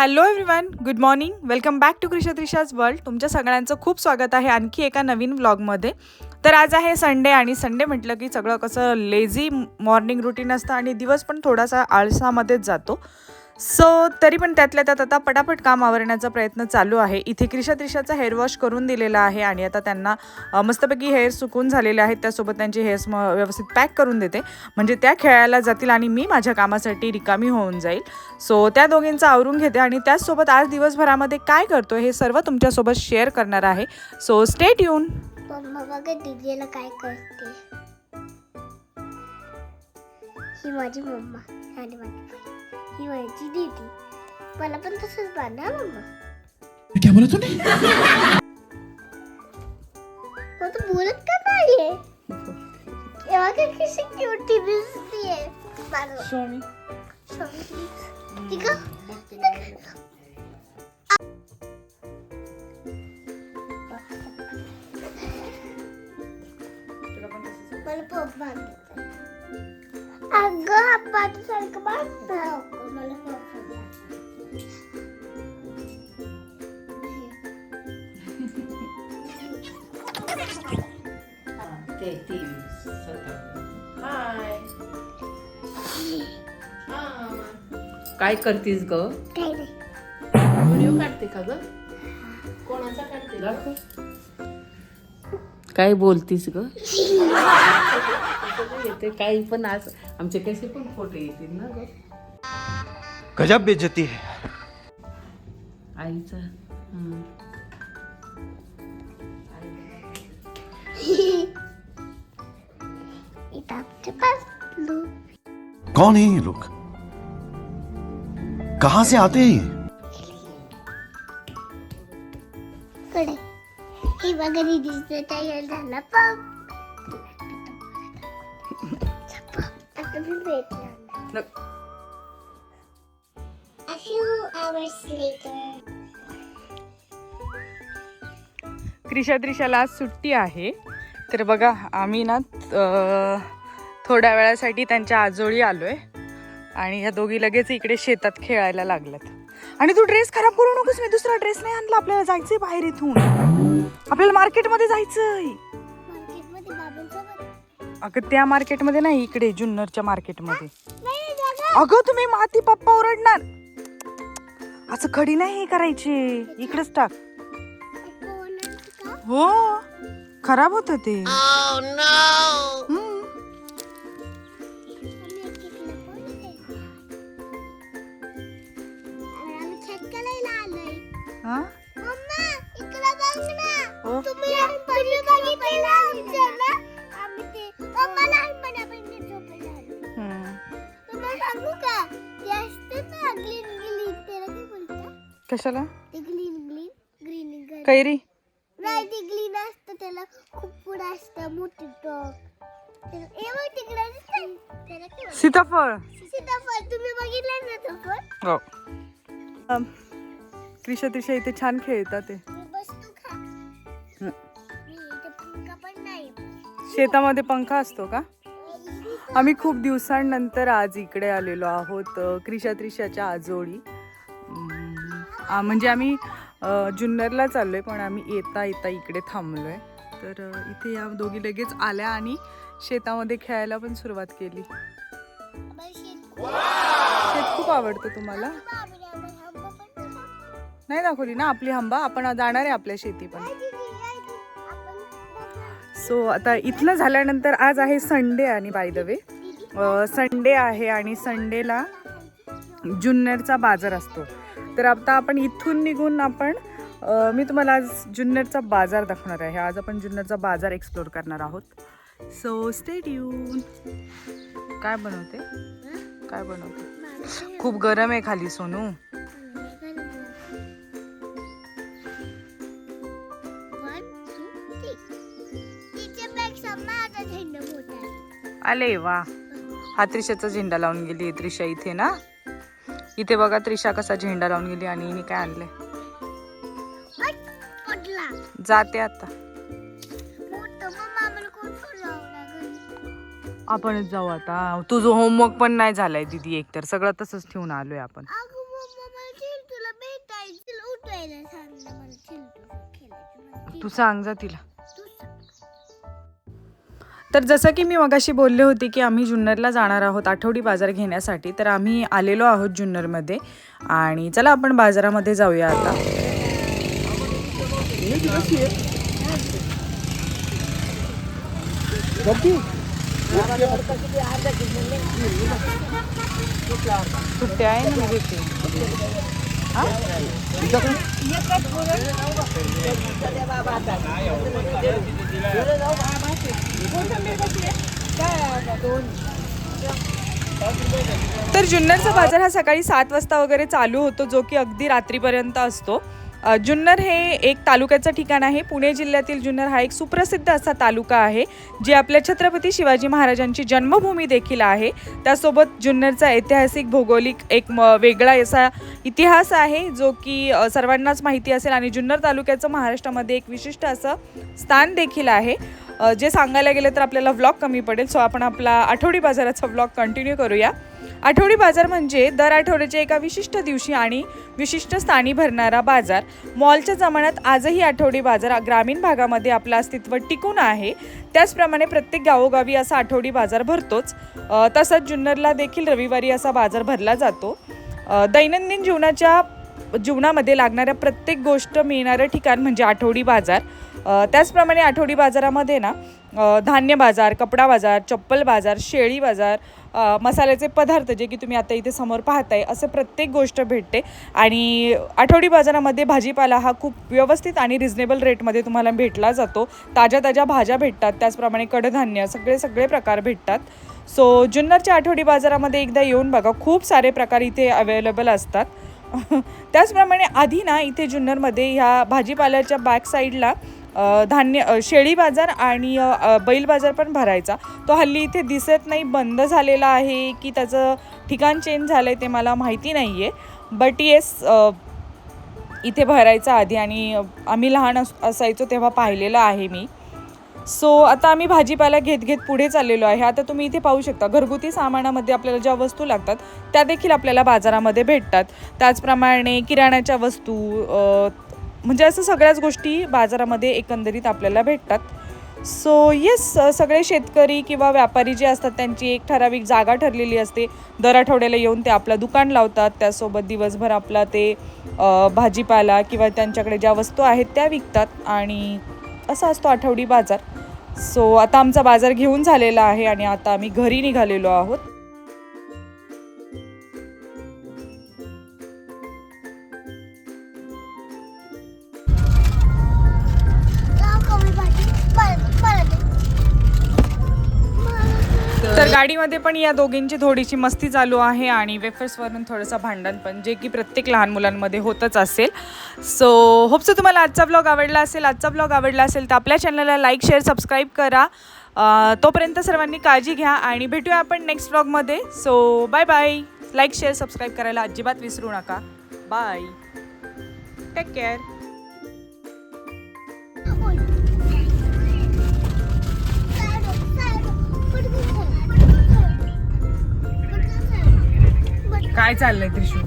Hello everyone good morning welcome back to Krisha Trisha's world तुमच्या सगळ्यांचं खूप स्वागत आहे आणखी एका नवीन व्लॉगमध्ये तर आज आहे संडे आणि संडे म्हटलं की सगळं कसं लेझी मॉर्निंग रुटीन असतं आणि दिवस पण थोडासा आळसामध्येच जातो. सो तरी पण त्यातल्या त्यात आता पटापट काम आवरण्याचा प्रयत्न चालू आहे. इथे क्रिशा त्रिशाचा हेअर वॉश करून दिलेला आहे आणि आता त्यांना मस्तपैकी हेअर सुकून झालेले आहेत. त्यासोबत त्यांचे हेअर्स म व्यवस्थित पॅक करून देते. म्हणजे त्या खेळायला जातील आणि मी माझ्या कामासाठी रिकामी होऊन जाईल. सो त्या दोघींचं आवरून घेते आणि त्याचसोबत आज दिवसभरामध्ये काय करतो हे सर्व तुमच्यासोबत शेअर करणार आहे. सो स्टेट येऊन काय करते? ही माझी मम्मा आणि माझी ही माझी दीदी मला पण तसंच बांधा मम्मा क्या बोला तूने मग तू बोलत का नाहीये तेव्हा काय कशी क्यूटी दिसतीये बांधा. Show me, please. ठीक आहे? मला पप बांधायचं अगं आपण सारखं बांधतो मला काय करतीस ग? नाही. व्हिडिओ काढते का ग? कोणाचा काढते काय बोलतीस ग? येते काही पण आज. आमचे कसे पण फोटो येतील ना ग? गजब बेइज्जती है आईचा हम्म. कौन है ये लोग कहाँ से आते हैं ये कडे हे बघा दीदीचं तयार झाला पप आता मी भेटणार न- A few hours later. क्रिशा त्रिशाला आज सुट्टी आहे. तर बघा आम्ही ना अ, थोड्या वेळासाठी त्यांच्या आजोळी आलोय. आणि ह्या दोघी लगेच इकडे शेतात खेळायला लागल्यात. आणि तू ड्रेस खराब करू नकोस मी दुसरा ड्रेस नाही आणला. आपल्याला जायचंय बाहेर इथून. आपल्याला मार्केटमध्ये जायचंय. मार्केटमध्ये बाबांसोबत अगं त्या मार्केटमध्ये नाही इकडे जुन्नरच्या मार्केटमध्ये नाही जागा. अगं तुम्ही माती पप्पा ओरडणार. असं खडी नाही हे करायची. इकडेच टाक. हो खराब होत ते. हम्म. कशाला? ते ग्रीन ग्रीन ग्रीन ग्रीन. कैरी? नाही ते ग्रीन असतं त्याला. खूप पुढं असतं मोठी तिकडे बोलतात? सीताफळ. सीताफळ तुम्ही बघितलं ना तो हो. अम, क्रिशा त्रिशा इथे छान खेळतात ते. मी बसतो खा. मी इथे पंखा पण नाही. शेतामध्ये पंखा असतो का? आम्ही खूप दिवसांनंतर आज इकडे आलेलो आहोत अ, क्रिशा त्रिशाच्या आजोळी. म्हणजे आम्ही जुन्नरला चाललो आहे पण आम्ही येता येता इकडे थांबलो आहे तर इथे या दोघी लगेच आल्या आणि शेतामध्ये खेळायला पण सुरुवात केली. शेत खूप आवडतं तुम्हाला? नाही दाखवली ना आपली हंबा आपण जाणार आहे आपल्या शेती पण. सो आता इथलं झाल्यानंतर आज आहे संडे आणि बाय द वे संडे आहे आणि संडेला जुन्नरचा बाजार असतो. तर आता आपण इथून निघून आपण मी तुम्हाला आज जुन्नरचा बाजार दाखवणार आहे. आज आपण जुन्नरचा बाजार एक्सप्लोर करणार आहोत. सो स्टेट यून काय बनवते? काय बनवते? खूप गरम आहे खाली सोनू. One, आले वा. हा त्रिशाचा झेंडा लावून गेली आहे त्रिशा इथे ना. इथे बघा त्रिशा कसा झेंडा लावून गेली आणि हिने काय आणले जाते आता. आपणच जाऊ आता. तुझं होमवर्क पण नाही झालाय दिदी एकतर सगळं तसंच ठेवून आलोय आपण. तू सांग जा तिला. तर जसं की मी मगाशी बोलले होते की आम्ही जुन्नरला जाणार आहोत आठवडी बाजार घेण्यासाठी तर आम्ही आलेलो आहोत जुन्नरमध्ये. आणि चला आपण बाजारामध्ये जाऊया आता. सुट्टे आहे ना तर जुन्नरचा बाजार हा सकाळी सात वाजता वगैरे चालू होतो जो की अगदी रात्रीपर्यंत असतो. जुन्नर हे एक तालुक्याचं ठिकाण आहे. पुणे जिल्ह्यातील जुन्नर हा एक सुप्रसिद्ध असा तालुका आहे जे आपल्या छत्रपती शिवाजी महाराजांची जन्मभूमी देखील आहे. त्यासोबत जुन्नरचा ऐतिहासिक भौगोलिक एक म वेगळा असा इतिहास आहे जो की सर्वांनाच माहिती असेल आणि जुन्नर तालुक्याचं महाराष्ट्रामध्ये एक विशिष्ट असं स्थान देखील आहे. जे सांगायला गेलं तर आपल्याला व्लॉग कमी पडेल. सो आपण आपला आठवडी बाजाराचा व्लॉग कंटिन्यू करूया. आठवडी बाजार म्हणजे दर आठवड्याच्या एका विशिष्ट दिवशी आणि विशिष्ट स्थानी भरणारा बाजार. मॉलच्या जमान्यात आजही आठवडी बाजार ग्रामीण भागामध्ये आपलं अस्तित्व टिकून आहे. त्याचप्रमाणे प्रत्येक गावोगावी असा आठवडी बाजार भरतोच. तसंच जुन्नरला देखील रविवारी असा बाजार भरला जातो. दैनंदिन जीवनाच्या जीवनामध्ये लागणाऱ्या प्रत्येक गोष्ट मिळणारं ठिकाण म्हणजे आठवडी बाजार. त्याचप्रमाणे आठवडी बाजारामध्ये ना धान्य बाजार कपडा बाजार चप्पल बाजार शेळी बाजार मसाल्याचे पदार्थ जे की तुम्ही आता इथे समोर पाहताय असं प्रत्येक गोष्ट भेटते. आणि आठवडी बाजारामध्ये भाजीपाला हा खूप व्यवस्थित आणि रिझनेबल रेटमध्ये तुम्हाला भेटला जातो. ताज्या ताज्या भाज्या भेटतात त्याचप्रमाणे कडधान्य सगळे सगळे प्रकार भेटतात. सो जुन्नरच्या आठवडी बाजारामध्ये एकदा येऊन बघा खूप सारे प्रकार इथे अवेलेबल असतात. त्याचप्रमाणे आधी ना इथे जुन्नरमध्ये ह्या भाजीपाल्याच्या बॅक साईडला धान्य शेळी बाजार आणि बैल बाजार पण भरायचा. तो हल्ली इथे दिसत नाही बंद झालेला आहे की त्याचं ठिकाण चेंज झालं आहे ते मला माहिती नाही आहे बट येस इथे भरायचा आधी आणि आम्ही लहान अस असायचो तेव्हा पाहिलेलं आहे मी. सो आता आम्ही भाजीपाला घेत घेत पुढे चाललेलो आहे. आता तुम्ही इथे पाहू शकता घरगुती सामानामध्ये आपल्याला ज्या वस्तू लागतात त्या देखील आपल्याला बाजारामध्ये भेटतात. त्याचप्रमाणे किराण्याच्या वस्तू म्हणजे असं सगळ्याच गोष्टी बाजारामध्ये एकंदरीत आपल्याला भेटतात. सो येस सगळे शेतकरी किंवा व्यापारी जे असतात त्यांची एक ठराविक जागा ठरलेली असते. दर आठवड्याला येऊन ते आपलं दुकान लावतात. त्यासोबत दिवसभर आपला ते भाजीपाला किंवा त्यांच्याकडे ज्या वस्तू आहेत त्या विकतात. आणि असा असतो आठवडी बाजार. सो आता आमचा बाजार घेऊन झालेला आहे आणि आता आम्ही घरी निघालेलो आहोत. गाडीमध्ये पण या दोघींची थोडीशी मस्ती चालू आहे आणि वेफर्सवरून थोडंसं भांडण पण जे की प्रत्येक लहान मुलांमध्ये होतच असेल. सो होपसो तुम्हाला आजचा ब्लॉग आवडला असेल. आजचा ब्लॉग आवडला असेल तर आपल्या चॅनलला लाईक शेअर सबस्क्राईब करा. तोपर्यंत सर्वांनी काळजी घ्या आणि भेटूया आपण नेक्स्ट ब्लॉगमध्ये so bye bye like share subscribe करायला अजिबात विसरू नका. बाय टेक केअर काय चाललंय त्रिशू